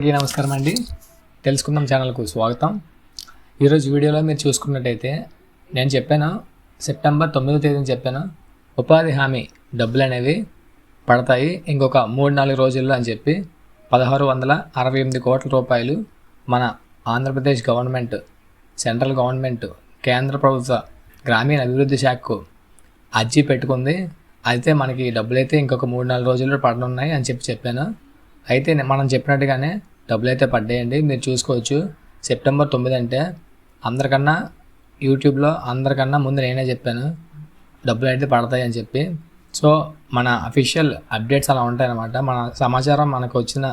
అందరికీ నమస్కారం అండి. తెలుసుకుందాం ఛానల్కు స్వాగతం. ఈరోజు వీడియోలో మీరు చూసుకున్నట్టయితే నేను చెప్పాను సెప్టెంబర్ తొమ్మిదో తేదీని చెప్పాను ఉపాధి హామీ డబ్బులు అనేవి పడతాయి ఇంకొక మూడు నాలుగు రోజుల్లో అని చెప్పి పదహారు వందల అరవై ఎనిమిది కోట్ల రూపాయలు మన ఆంధ్రప్రదేశ్ గవర్నమెంట్ సెంట్రల్ గవర్నమెంట్ కేంద్ర ప్రభుత్వ గ్రామీణ అభివృద్ధి శాఖకు అర్జీ పెట్టుకుంది. అయితే మనకి డబ్బులు అయితే ఇంకొక మూడు నాలుగు రోజుల్లో పడనున్నాయి అని చెప్పి చెప్పాను. అయితే మనం చెప్పినట్టుగానే డబ్బులు అయితే పడ్డాయండి. మీరు చూసుకోవచ్చు. సెప్టెంబర్ తొమ్మిది అంటే అందరికన్నా యూట్యూబ్లో అందరికన్నా ముందు నేనే చెప్పాను. డబ్బులు అయితే పడతాయి అని చెప్పి. సో మన అఫీషియల్ అప్డేట్స్ అలా ఉంటాయన్నమాట. మన సమాచారం మనకు వచ్చిన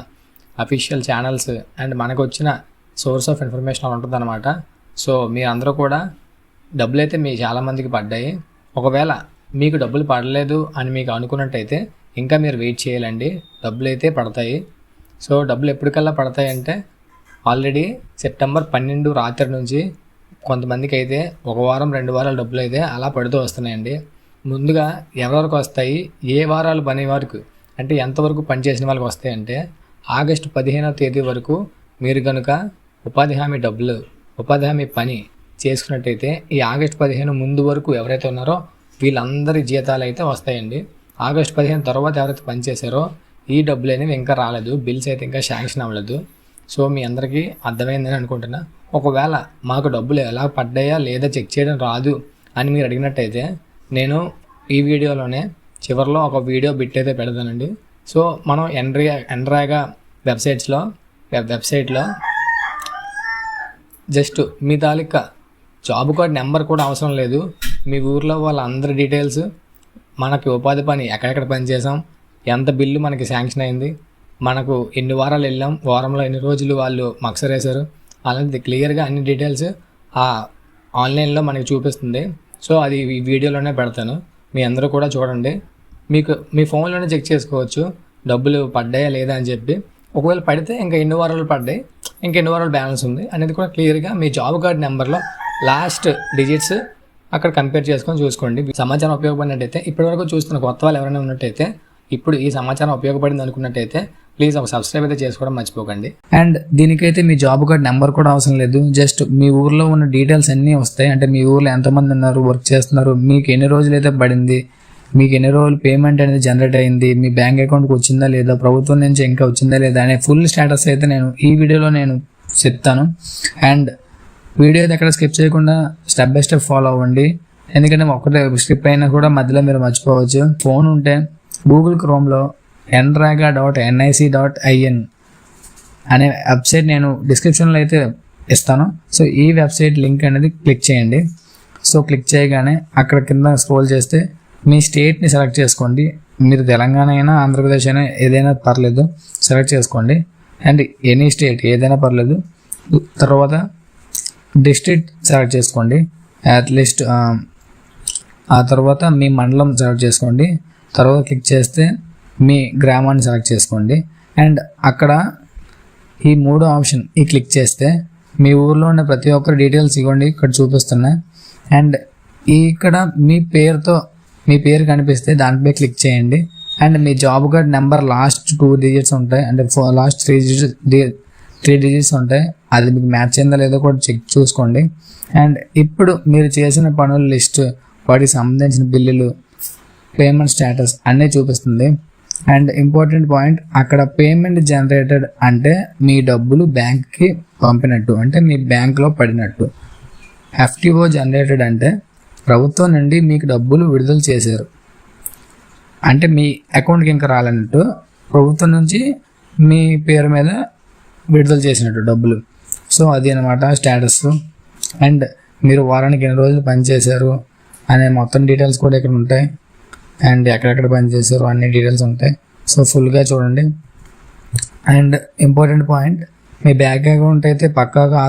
అఫీషియల్ ఛానల్స్ అండ్ మనకు వచ్చిన సోర్స్ ఆఫ్ ఇన్ఫర్మేషన్ అలా ఉంటుందన్నమాట. సో మీరు అందరూ కూడా డబ్బులు అయితే మీ చాలామందికి పడ్డాయి. ఒకవేళ మీకు డబ్బులు పడలేదు అని మీకు అనుకున్నట్టయితే ఇంకా మీరు వెయిట్ చేయాలండి. డబ్బులు అయితే పడతాయి. సో డబ్బులు ఎప్పటికల్లా పడతాయంటే ఆల్రెడీ సెప్టెంబర్ పన్నెండు రాత్రి నుంచి కొంతమందికి అయితే ఒక వారం రెండు వారాలు డబ్బులు అయితే అలా పడుతూ వస్తున్నాయండి. ముందుగా ఎవరెవరికి వస్తాయి ఏ వారాలు పని వరకు అంటే ఎంతవరకు పనిచేసిన వాళ్ళకి వస్తాయంటే ఆగస్టు పదిహేనవ తేదీ వరకు మీరు కనుక ఉపాధి హామీ డబ్బులు ఉపాధి హామీ పని చేసుకున్నట్టయితే ఈ ఆగస్టు పదిహేను ముందు వరకు ఎవరైతే ఉన్నారో వీళ్ళందరి జీతాలు అయితే వస్తాయండి. ఆగస్టు పదిహేను తర్వాత ఎవరైతే పనిచేశారో ఈ డబ్బులు అనేవి ఇంకా రాలేదు బిల్స్ అయితే ఇంకా శాంక్షన్ అవ్వలేదు. సో మీ అందరికీ అర్థమైందని అనుకుంటున్నా. ఒకవేళ మాకు డబ్బులు ఎలా పడ్డాయా లేదా చెక్ చేయడం రాదు అని మీరు అడిగినట్టయితే నేను ఈ వీడియోలోనే చివరిలో ఒక వీడియో బిట్ అయితే పెడతానండి. సో మనం ఎన్రియా ఎన్రాగా వెబ్సైట్స్లో వెబ్సైట్లో జస్ట్ మీ తాలూకా జాబ్ కార్డ్ నెంబర్ కూడా అవసరం లేదు. మీ ఊర్లో వాళ్ళ అందరి డీటెయిల్స్ మనకి ఉపాధి పని ఎక్కడెక్కడ పని చేసాం ఎంత బిల్లు మనకి శాంక్షన్ అయింది? మనకు ఎన్ని వారాలు వెళ్ళాం? వారంలో ఎన్ని రోజులు వాళ్ళు మక్సర్ వేశారు అలాంటిది క్లియర్గా అన్ని డీటెయిల్స్ ఆ ఆన్లైన్లో మనకి చూపిస్తుంది. సో అది ఈ వీడియోలోనే పెడతాను. మీ అందరూ కూడా చూడండి. మీకు మీ ఫోన్లోనే చెక్ చేసుకోవచ్చు. డబ్బులు పడ్డాయా లేదా అని చెప్పి. ఒకవేళ పడితే ఇంకా ఎన్ని వారాలు పడ్డాయి? ఇంకా ఎన్ని వారాలు బ్యాలెన్స్ ఉంది? అనేది కూడా క్లియర్గా మీ జాబ్ కార్డ్ నెంబర్లో లాస్ట్ డిజిట్స్ అక్కడ కంపేర్ చేసుకొని చూసుకోండి. సమాచారం ఉపయోగపడినట్టయితే ఇప్పటివరకు చూస్తున్న కొత్త వాళ్ళు ఎవరైనా ఉన్నట్టయితే ఇప్పుడు ఈ సమాచారం ఉపయోగపడింది అనుకున్నట్టయితే ప్లీజ్ ఒక సబ్స్క్రైబ్ అయితే చేసుకోవడం మర్చిపోకండి. అండ్ దీనికైతే మీ జాబ్ కార్డ్ నెంబర్ కూడా అవసరం లేదు. జస్ట్ మీ ఊర్లో ఉన్న డీటెయిల్స్ అన్నీ వస్తాయి. అంటే మీ ఊర్లో ఎంతమంది ఉన్నారు వర్క్ చేస్తున్నారు మీకు ఎన్ని రోజులు అయితే పడింది మీకు ఎన్ని రోజులు పేమెంట్ అనేది జనరేట్ అయింది మీ బ్యాంక్ అకౌంట్కి వచ్చిందా లేదా ప్రభుత్వం నుంచి ఇంకా వచ్చిందా లేదా అనే ఫుల్ స్టేటస్ అయితే నేను ఈ వీడియోలో నేను చెప్తాను. అండ్ వీడియో అయితే ఎక్కడ స్కిప్ చేయకుండా స్టెప్ బై స్టెప్ ఫాలో అవ్వండి. ఎందుకంటే ఒకటే స్కిప్ అయినా కూడా మధ్యలో మీరు మర్చిపోవచ్చు. ఫోన్ ఉంటే Google క్రోమ్లో NREGA dot NIC dot IN అనే వెబ్సైట్ నేను డిస్క్రిప్షన్లో అయితే ఇస్తాను. సో ఈ వెబ్సైట్ లింక్ అనేది క్లిక్ చేయండి. సో క్లిక్ చేయగానే అక్కడ కింద స్క్రోల్ చేస్తే మీ స్టేట్ని సెలెక్ట్ చేసుకోండి. మీరు తెలంగాణ అయినా ఆంధ్రప్రదేశ్ అయినా ఏదైనా పర్లేదు సెలెక్ట్ చేసుకోండి. అండ్ ఎనీ స్టేట్ ఏదైనా పర్లేదు తర్వాత డిస్ట్రిక్ట్ సెలెక్ట్ చేసుకోండి. అట్లీస్ట్ ఆ తర్వాత మీ మండలం సెలెక్ట్ చేసుకోండి. తర్వాత క్లిక్ చేస్తే మీ గ్రామాన్ని సెలెక్ట్ చేసుకోండి. అండ్ అక్కడ ఈ మూడో ఆప్షన్ ఈ క్లిక్ చేస్తే మీ ఊర్లో ఉన్న ప్రతి ఒక్కరి డీటెయిల్స్ ఇవ్వండి. ఇక్కడ చూపిస్తున్నాయి అండ్ ఇక్కడ మీ పేరుతో మీ పేరు కనిపిస్తే దానిపై క్లిక్ చేయండి. And me job card number last two digits ఉంటాయి. అంటే last three digits three digits ఉంటాయి. అది మీకు మ్యాచ్ అయిందా లేదో కూడా చెక్ చూసుకోండి. అండ్ ఇప్పుడు మీరు చేసిన పనుల లిస్ట్ వాటికి సంబంధించిన బిల్లులు పేమెంట్ స్టేటస్ అన్నీ చూపిస్తుంది. అండ్ ఇంపార్టెంట్ పాయింట్ అక్కడ పేమెంట్ జనరేటెడ్ అంటే మీ డబ్బులు బ్యాంక్కి పంపినట్టు అంటే మీ బ్యాంక్లో పడినట్టు. ఎఫ్టిఓ జనరేటెడ్ అంటే ప్రభుత్వం నుండి మీకు డబ్బులు విడుదల చేశారు. అంటే మీ అకౌంట్కి ఇంకా రాలన్నట్టు ప్రభుత్వం నుంచి మీ పేరు మీద విడుదల చేసినట్టు డబ్బులు. సో అది అనమాట స్టేటస్ అండ్ మీరు వారానికి ఎన్ని రోజులు పనిచేశారు అనే మొత్తం డీటెయిల్స్ కూడా ఇక్కడ ఉంటాయి. అండ్ ఎక్కడెక్కడ పనిచేశారు అన్ని డీటెయిల్స్ ఉంటాయి. సో ఫుల్గా చూడండి. అండ్ ఇంపార్టెంట్ పాయింట్ మీ బ్యాంక్ అకౌంట్ అయితే పక్కాగా